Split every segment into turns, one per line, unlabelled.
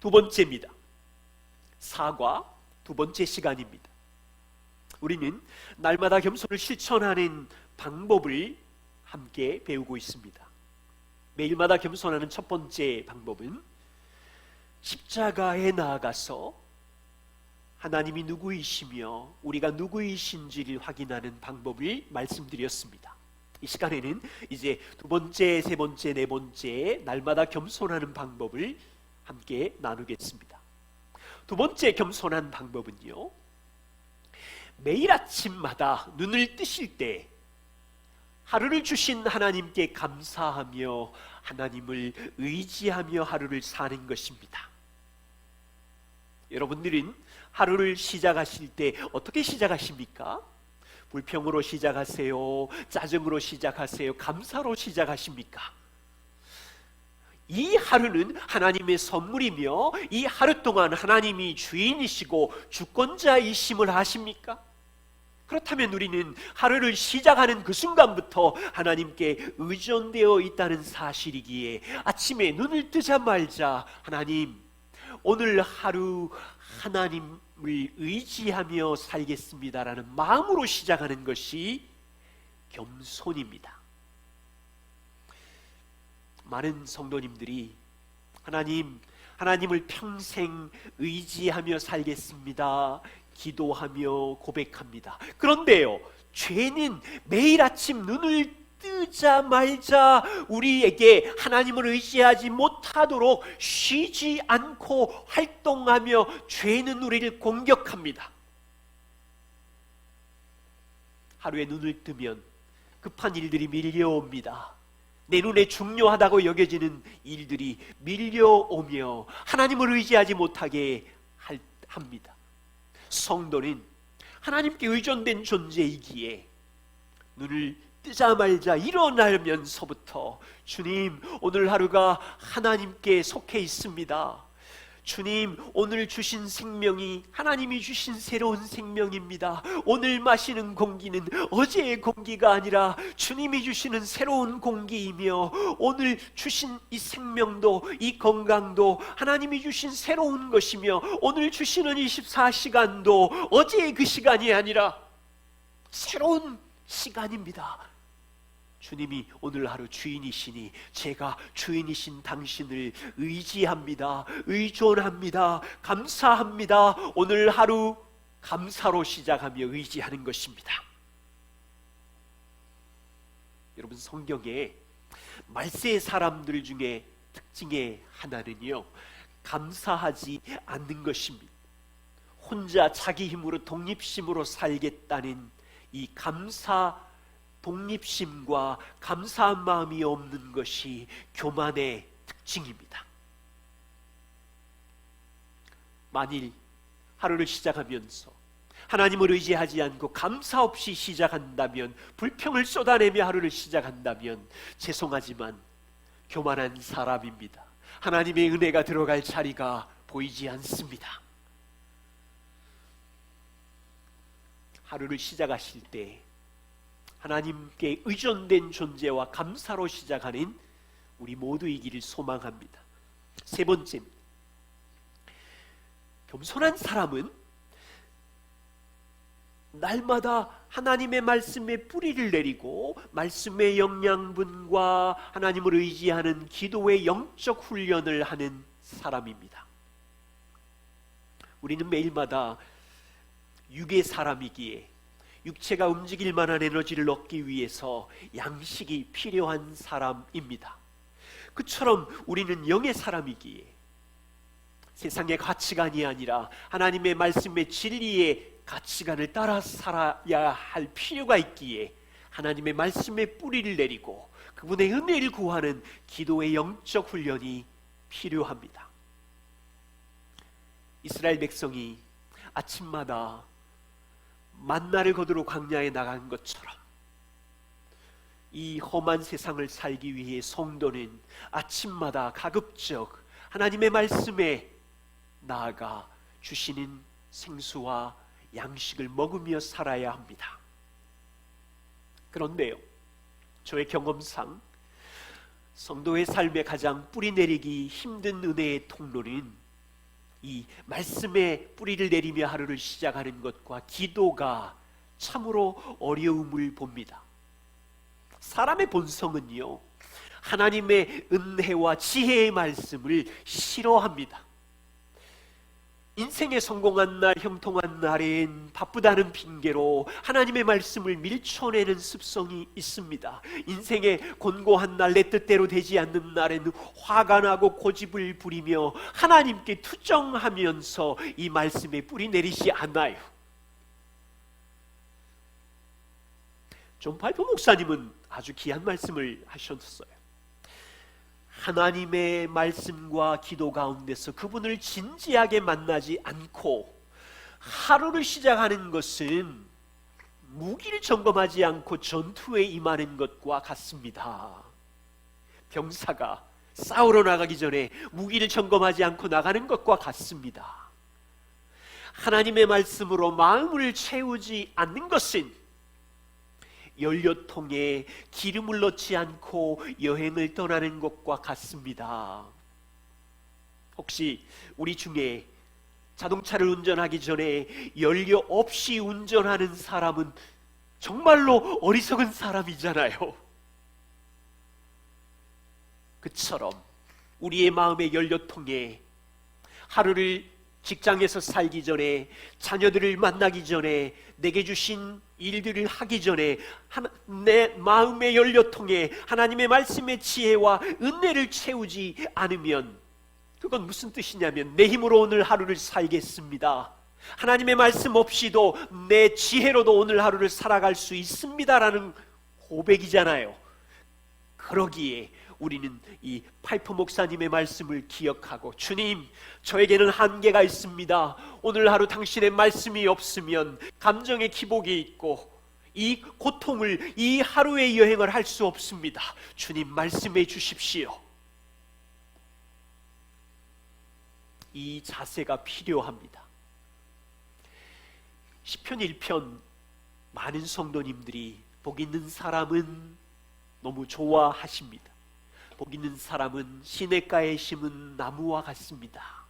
두 번째입니다. 사과 두 번째 시간입니다. 우리는 날마다 겸손을 실천하는 방법을 함께 배우고 있습니다. 매일마다 겸손하는 첫 번째 방법은 십자가에 나아가서 하나님이 누구이시며 우리가 누구이신지를 확인하는 방법을 말씀드렸습니다. 이 시간에는 이제 두 번째, 세 번째, 네 번째 날마다 겸손하는 방법을 함께 나누겠습니다. 두 번째 겸손한 방법은요. 매일 아침마다 눈을 뜨실 때 하루를 주신 하나님께 감사하며 하나님을 의지하며 하루를 사는 것입니다. 여러분들은 하루를 시작하실 때 어떻게 시작하십니까? 불평으로 시작하세요? 짜증으로 시작하세요? 감사로 시작하십니까? 이 하루는 하나님의 선물이며 이 하루 동안 하나님이 주인이시고 주권자이심을 아십니까? 그렇다면 우리는 하루를 시작하는 그 순간부터 하나님께 의존되어 있다는 사실이기에 아침에 눈을 뜨자마자 하나님 오늘 하루 하나님을 의지하며 살겠습니다라는 마음으로 시작하는 것이 겸손입니다. 많은 성도님들이 하나님, 하나님을 평생 의지하며 살겠습니다. 기도하며 고백합니다. 그런데요, 죄는 매일 아침 눈을 뜨자 말자 우리에게 하나님을 의지하지 못하도록 쉬지 않고 활동하며 죄는 우리를 공격합니다. 하루에 눈을 뜨면 급한 일들이 밀려옵니다. 내 눈에 중요하다고 여겨지는 일들이 밀려오며 하나님을 의지하지 못하게 할- 합니다. 성도는 하나님께 의존된 존재이기에 눈을 뜨자말자 일어나면서부터 주님 오늘 하루가 하나님께 속해 있습니다. 주님 오늘 주신 생명이 하나님이 주신 새로운 생명입니다. 오늘 마시는 공기는 어제의 공기가 아니라 주님이 주시는 새로운 공기이며 오늘 주신 이 생명도 이 건강도 하나님이 주신 새로운 것이며 오늘 주시는 24시간도 어제의 그 시간이 아니라 새로운 시간입니다. 주님이 오늘 하루 주인이시니 제가 주인이신 당신을 의지합니다. 의존합니다. 감사합니다. 오늘 하루 감사로 시작하며 의지하는 것입니다. 여러분 성경에 말세 사람들 중에 특징의 하나는요. 감사하지 않는 것입니다. 혼자 자기 힘으로 독립심으로 살겠다는 이 감사 독립심과 감사한 마음이 없는 것이 교만의 특징입니다. 만일 하루를 시작하면서 하나님을 의지하지 않고 감사 없이 시작한다면 불평을 쏟아내며 하루를 시작한다면 죄송하지만 교만한 사람입니다. 하나님의 은혜가 들어갈 자리가 보이지 않습니다. 하루를 시작하실 때 하나님께 의존된 존재와 감사로 시작하는 우리 모두이기를 소망합니다. 세 번째입니다. 겸손한 사람은 날마다 하나님의 말씀에 뿌리를 내리고 말씀의 영양분과 하나님을 의지하는 기도의 영적 훈련을 하는 사람입니다. 우리는 매일마다 육의 사람이기에 육체가 움직일 만한 에너지를 얻기 위해서 양식이 필요한 사람입니다. 그처럼 우리는 영의 사람이기에 세상의 가치관이 아니라 하나님의 말씀의 진리의 가치관을 따라 살아야 할 필요가 있기에 하나님의 말씀에 뿌리를 내리고 그분의 은혜를 구하는 기도의 영적 훈련이 필요합니다. 이스라엘 백성이 아침마다 만나를 거두러 광야에 나간 것처럼 이 험한 세상을 살기 위해 성도는 아침마다 가급적 하나님의 말씀에 나아가 주시는 생수와 양식을 먹으며 살아야 합니다. 그런데요, 저의 경험상 성도의 삶에 가장 뿌리 내리기 힘든 은혜의 통로는 이 말씀에 뿌리를 내리며 하루를 시작하는 것과 기도가 참으로 어려움을 봅니다. 사람의 본성은요, 하나님의 은혜와 지혜의 말씀을 싫어합니다. 인생에 성공한 날, 형통한 날엔 바쁘다는 핑계로 하나님의 말씀을 밀쳐내는 습성이 있습니다. 인생에 곤고한 날, 내 뜻대로 되지 않는 날에는 화가 나고 고집을 부리며 하나님께 투정하면서 이 말씀에 뿌리 내리지 않아요. 존 파이퍼 목사님은 아주 귀한 말씀을 하셨어요. 하나님의 말씀과 기도 가운데서 그분을 진지하게 만나지 않고 하루를 시작하는 것은 무기를 점검하지 않고 전투에 임하는 것과 같습니다. 병사가 싸우러 나가기 전에 무기를 점검하지 않고 나가는 것과 같습니다. 하나님의 말씀으로 마음을 채우지 않는 것은 연료통에 기름을 넣지 않고 여행을 떠나는 것과 같습니다. 혹시 우리 중에 자동차를 운전하기 전에 연료 없이 운전하는 사람은 정말로 어리석은 사람이잖아요. 그처럼 우리의 마음의 연료통에 하루를 직장에서 살기 전에 자녀들을 만나기 전에 내게 주신 일들을 하기 전에 내 마음의 연료통에 하나님의 말씀의 지혜와 은혜를 채우지 않으면 그건 무슨 뜻이냐면 내 힘으로 오늘 하루를 살겠습니다. 하나님의 말씀 없이도 내 지혜로도 오늘 하루를 살아갈 수 있습니다라는 고백이잖아요. 그러기에 우리는 이 파이퍼 목사님의 말씀을 기억하고 주님 저에게는 한계가 있습니다. 오늘 하루 당신의 말씀이 없으면 감정의 기복이 있고 이 고통을 이 하루의 여행을 할 수 없습니다. 주님 말씀해 주십시오. 이 자세가 필요합니다. 시편 1편 많은 성도님들이 복 있는 사람은 너무 좋아하십니다. 복 있는 사람은 시냇가에 심은 나무와 같습니다.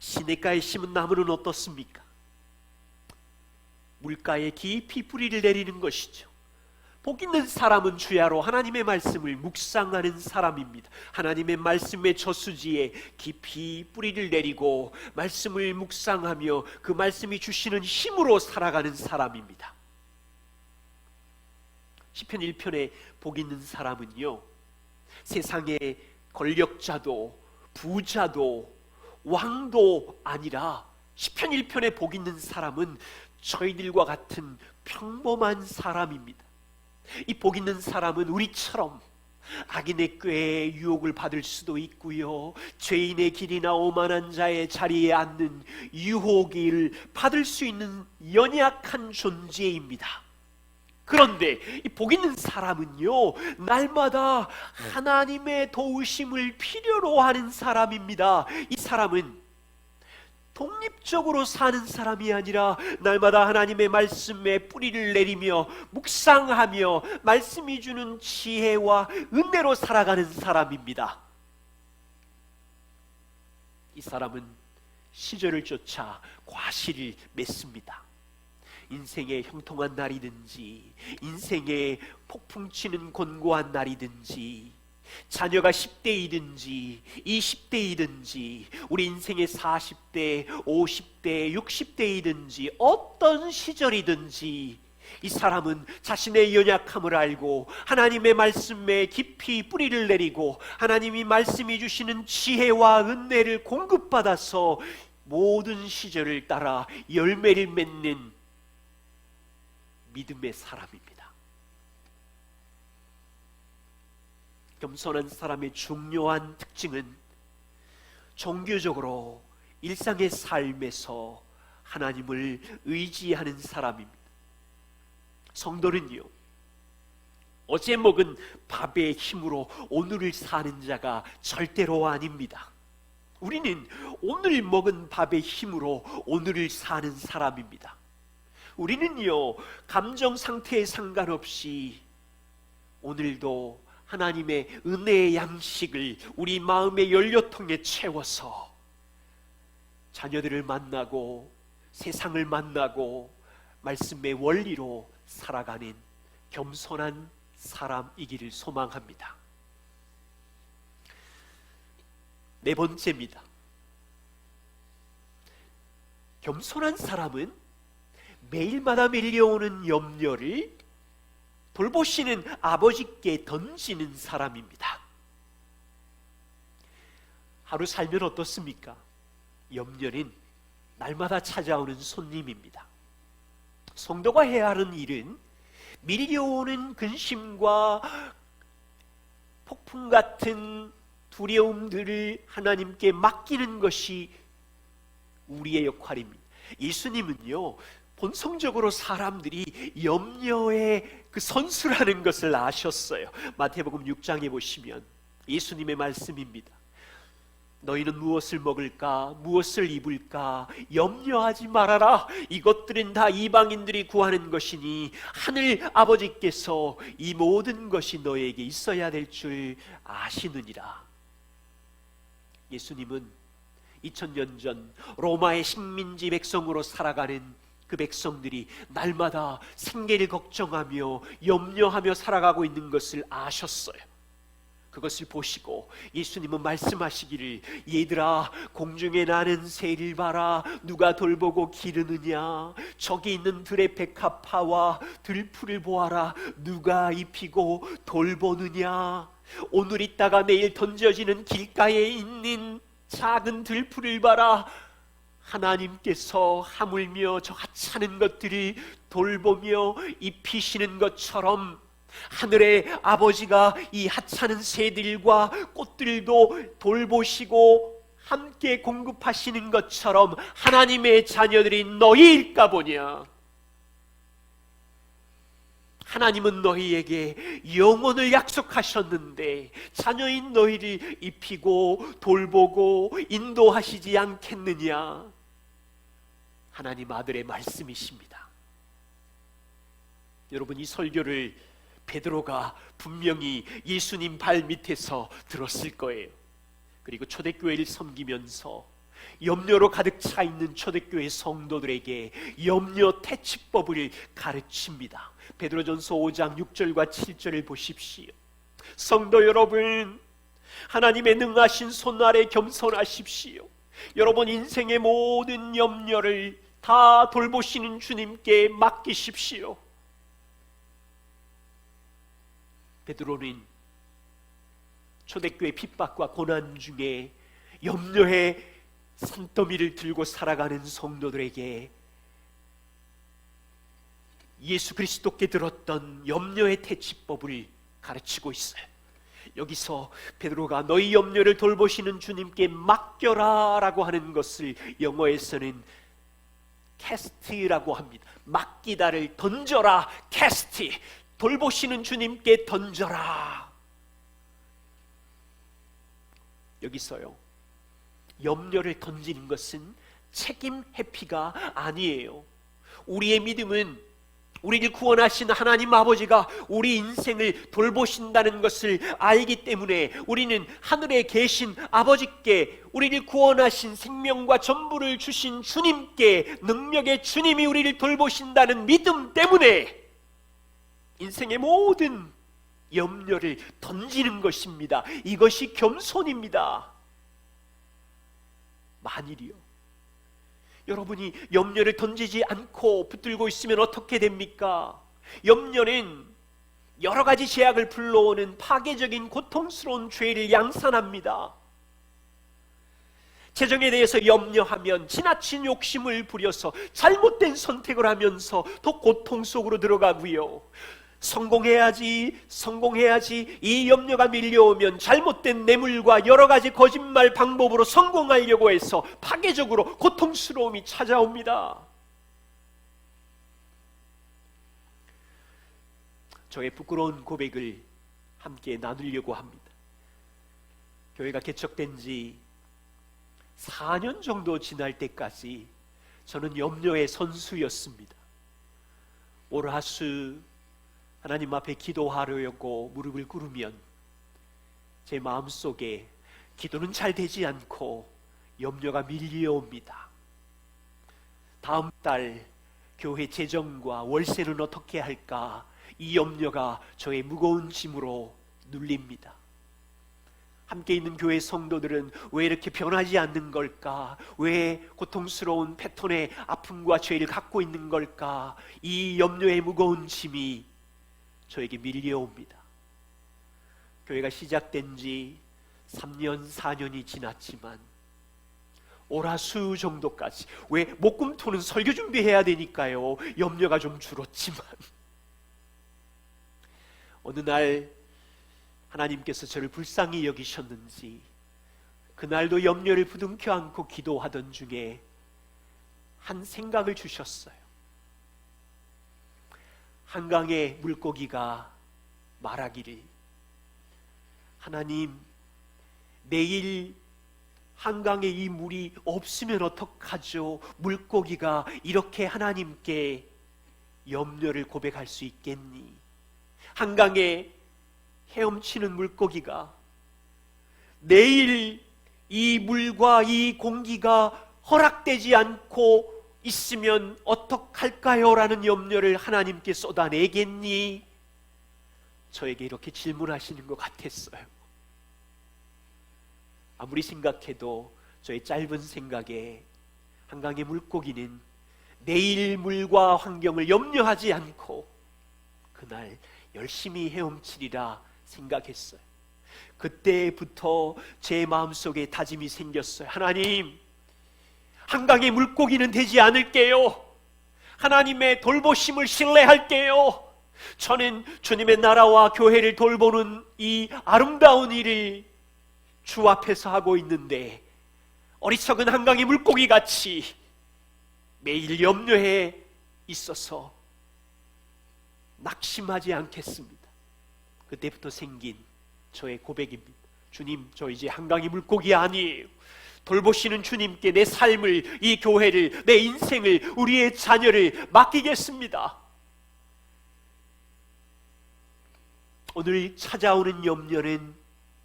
시냇가에 심은 나무는 어떻습니까? 물가에 깊이 뿌리를 내리는 것이죠. 복 있는 사람은 주야로 하나님의 말씀을 묵상하는 사람입니다. 하나님의 말씀의 저수지에 깊이 뿌리를 내리고 말씀을 묵상하며 그 말씀이 주시는 힘으로 살아가는 사람입니다. 시편 1편에 복 있는 사람은요. 세상의 권력자도 부자도 왕도 아니라 시편 1편에 복 있는 사람은 저희들과 같은 평범한 사람입니다. 이 복 있는 사람은 우리처럼 악인의 꾀에 유혹을 받을 수도 있고요. 죄인의 길이나 오만한 자의 자리에 앉는 유혹을 받을 수 있는 연약한 존재입니다. 그런데 이복 있는 사람은요, 날마다 하나님의 도우심을 필요로 하는 사람입니다. 이 사람은 독립적으로 사는 사람이 아니라 날마다 하나님의 말씀에 뿌리를 내리며 묵상하며 말씀이 주는 지혜와 은혜로 살아가는 사람입니다. 이 사람은 시절을 쫓아 과실을 맺습니다. 인생의 형통한 날이든지 인생의 폭풍 치는 곤고한 날이든지 자녀가 10대이든지 20대이든지 우리 인생의 40대, 50대, 60대이든지 어떤 시절이든지 이 사람은 자신의 연약함을 알고 하나님의 말씀에 깊이 뿌리를 내리고 하나님이 말씀해 주시는 지혜와 은혜를 공급받아서 모든 시절을 따라 열매를 맺는 믿음의 사람입니다. 겸손한 사람의 중요한 특징은 종교적으로 일상의 삶에서 하나님을 의지하는 사람입니다. 성도는요, 어제 먹은 밥의 힘으로 오늘을 사는 자가 절대로 아닙니다. 우리는 오늘 먹은 밥의 힘으로 오늘을 사는 사람입니다. 우리는요, 감정 상태에 상관없이 오늘도 하나님의 은혜의 양식을 우리 마음의 연료통에 채워서 자녀들을 만나고 세상을 만나고 말씀의 원리로 살아가는 겸손한 사람이기를 소망합니다. 네 번째입니다. 겸손한 사람은 매일마다 밀려오는 염려를 돌보시는 아버지께 던지는 사람입니다. 하루 살면 어떻습니까? 염려는 날마다 찾아오는 손님입니다. 성도가 해야 하는 일은 밀려오는 근심과 폭풍 같은 두려움들을 하나님께 맡기는 것이 우리의 역할입니다. 예수님은요, 본성적으로 사람들이 염려의 그 선수라는 것을 아셨어요. 마태복음 6장에 보시면 예수님의 말씀입니다. 너희는 무엇을 먹을까, 무엇을 입을까, 염려하지 말아라. 이것들은 다 이방인들이 구하는 것이니 하늘 아버지께서 이 모든 것이 너에게 있어야 될 줄 아시느니라. 예수님은 2000년 전 로마의 식민지 백성으로 살아가는 그 백성들이 날마다 생계를 걱정하며 염려하며 살아가고 있는 것을 아셨어요. 그것을 보시고 예수님은 말씀하시기를 얘들아 공중에 나는 새를 봐라. 누가 돌보고 기르느냐? 저기 있는 들의 백합화와 들풀을 보아라. 누가 입히고 돌보느냐? 오늘 있다가 내일 던져지는 길가에 있는 작은 들풀을 봐라 하나님께서 하물며 저 하찮은 것들이 돌보며 입히시는 것처럼 하늘의 아버지가 이 하찮은 새들과 꽃들도 돌보시고 함께 공급하시는 것처럼 하나님의 자녀들이 너희일까 보냐. 하나님은 너희에게 영혼을 약속하셨는데 자녀인 너희를 입히고 돌보고 인도하시지 않겠느냐? 하나님 아들의 말씀이십니다. 여러분 이 설교를 베드로가 분명히 예수님 발 밑에서 들었을 거예요. 그리고 초대교회를 섬기면서 염려로 가득 차 있는 초대교회 성도들에게 염려 퇴치법을 가르칩니다. 베드로전서 5장 6절과 7절을 보십시오. 성도 여러분, 하나님의 능하신 손 아래 겸손하십시오. 여러분 인생의 모든 염려를 다 돌보시는 주님께 맡기십시오. 베드로는 초대교회 핍박과 고난 중에 염려의 산더미를 들고 살아가는 성도들에게 예수 그리스도께 들었던 염려의 퇴치법을 가르치고 있어요. 여기서 베드로가 너희 염려를 돌보시는 주님께 맡겨라라고 하는 것을 영어에서는 캐스트라고 합니다. 맡기다를 던져라 캐스트 돌보시는 주님께 던져라. 여기서요. 염려를 던지는 것은 책임 회피가 아니에요. 우리의 믿음은 우리를 구원하신 하나님 아버지가 우리 인생을 돌보신다는 것을 알기 때문에 우리는 하늘에 계신 아버지께 우리를 구원하신 생명과 전부를 주신 주님께 능력의 주님이 우리를 돌보신다는 믿음 때문에 인생의 모든 염려를 던지는 것입니다. 이것이 겸손입니다. 만일이요. 여러분이 염려를 던지지 않고 붙들고 있으면 어떻게 됩니까? 염려는 여러 가지 제약을 불러오는 파괴적인 고통스러운 죄를 양산합니다. 재정에 대해서 염려하면 지나친 욕심을 부려서 잘못된 선택을 하면서 더 고통 속으로 들어가고요. 성공해야지, 성공해야지 이 염려가 밀려오면 잘못된 뇌물과 여러 가지 거짓말 방법으로 성공하려고 해서 파괴적으로 고통스러움이 찾아옵니다. 저의 부끄러운 고백을 함께 나누려고 합니다. 교회가 개척된 지 4년 정도 지날 때까지 저는 염려의 선수였습니다. 올 하수 하나님 앞에 기도하려고 무릎을 꿇으면 제 마음속에 기도는 잘 되지 않고 염려가 밀려옵니다. 다음 달 교회 재정과 월세는 어떻게 할까? 이 염려가 저의 무거운 짐으로 눌립니다. 함께 있는 교회 성도들은 왜 이렇게 변하지 않는 걸까? 왜 고통스러운 패턴의 아픔과 죄를 갖고 있는 걸까? 이 염려의 무거운 짐이 저에게 밀려옵니다. 교회가 시작된 지 3년, 4년이 지났지만 오라수 정도까지 왜 목금토는 설교 준비해야 되니까요. 염려가 좀 줄었지만 어느 날 하나님께서 저를 불쌍히 여기셨는지 그날도 염려를 부둥켜 안고 기도하던 중에 한 생각을 주셨어요. 한강의 물고기가 말하기를 하나님 내일 한강에 이 물이 없으면 어떡하죠? 물고기가 이렇게 하나님께 염려를 고백할 수 있겠니? 한강에 헤엄치는 물고기가 내일 이 물과 이 공기가 허락되지 않고 있으면 어떡할까요? 라는 염려를 하나님께 쏟아내겠니? 저에게 이렇게 질문하시는 것 같았어요. 아무리 생각해도 저의 짧은 생각에 한강의 물고기는 내일 물과 환경을 염려하지 않고 그날 열심히 헤엄치리라 생각했어요. 그때부터 제 마음속에 다짐이 생겼어요. 하나님, 한강의 물고기는 되지 않을게요. 하나님의 돌보심을 신뢰할게요. 저는 주님의 나라와 교회를 돌보는 이 아름다운 일을 주 앞에서 하고 있는데 어리석은 한강의 물고기 같이 매일 염려해 있어서 낙심하지 않겠습니다. 그때부터 생긴 저의 고백입니다. 주님, 저 이제 한강의 물고기 아니에요. 돌보시는 주님께 내 삶을, 이 교회를, 내 인생을, 우리의 자녀를 맡기겠습니다. 오늘 찾아오는 염려는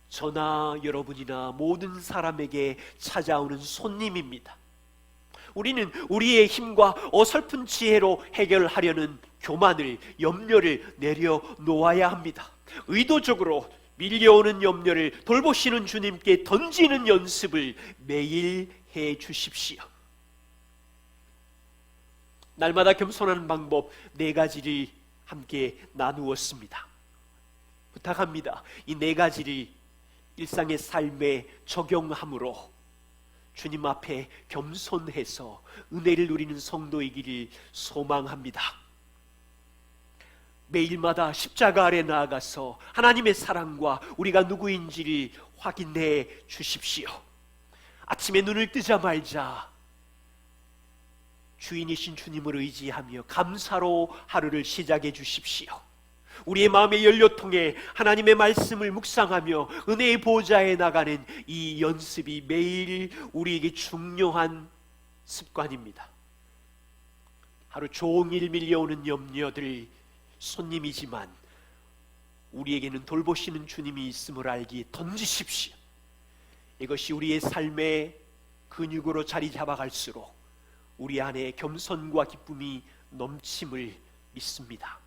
저나 여러분이나 모든 사람에게 찾아오는 손님입니다. 우리는 우리의 힘과 어설픈 지혜로 해결하려는 교만을, 염려를 내려놓아야 합니다. 의도적으로 밀려오는 염려를 돌보시는 주님께 던지는 연습을 매일 해 주십시오. 날마다 겸손하는 방법 네 가지를 함께 나누었습니다. 부탁합니다. 이 네 가지를 일상의 삶에 적용함으로 주님 앞에 겸손해서 은혜를 누리는 성도이기를 소망합니다. 매일마다 십자가 아래 나아가서 하나님의 사랑과 우리가 누구인지를 확인해 주십시오. 아침에 눈을 뜨자마자 주인이신 주님을 의지하며 감사로 하루를 시작해 주십시오. 우리의 마음의 연료통에 하나님의 말씀을 묵상하며 은혜의 보좌에 나가는 이 연습이 매일 우리에게 중요한 습관입니다. 하루 종일 밀려오는 염려들 손님이지만 우리에게는 돌보시는 주님이 있음을 알기에 던지십시오. 이것이 우리의 삶의 근육으로 자리 잡아갈수록 우리 안에 겸손과 기쁨이 넘침을 믿습니다.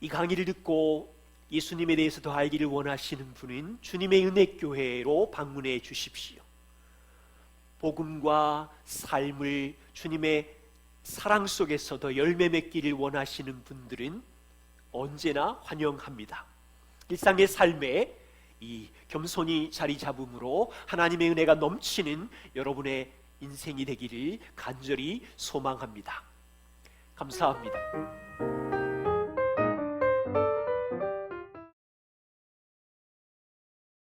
이 강의를 듣고 예수님에 대해서 더 알기를 원하시는 분은 주님의 은혜 교회로 방문해 주십시오. 복음과 삶을 주님의 사랑 속에서 더 열매 맺기를 원하시는 분들은 언제나 환영합니다. 일상의 삶에 이 겸손히 자리 잡음으로 하나님의 은혜가 넘치는 여러분의 인생이 되기를 간절히 소망합니다. 감사합니다.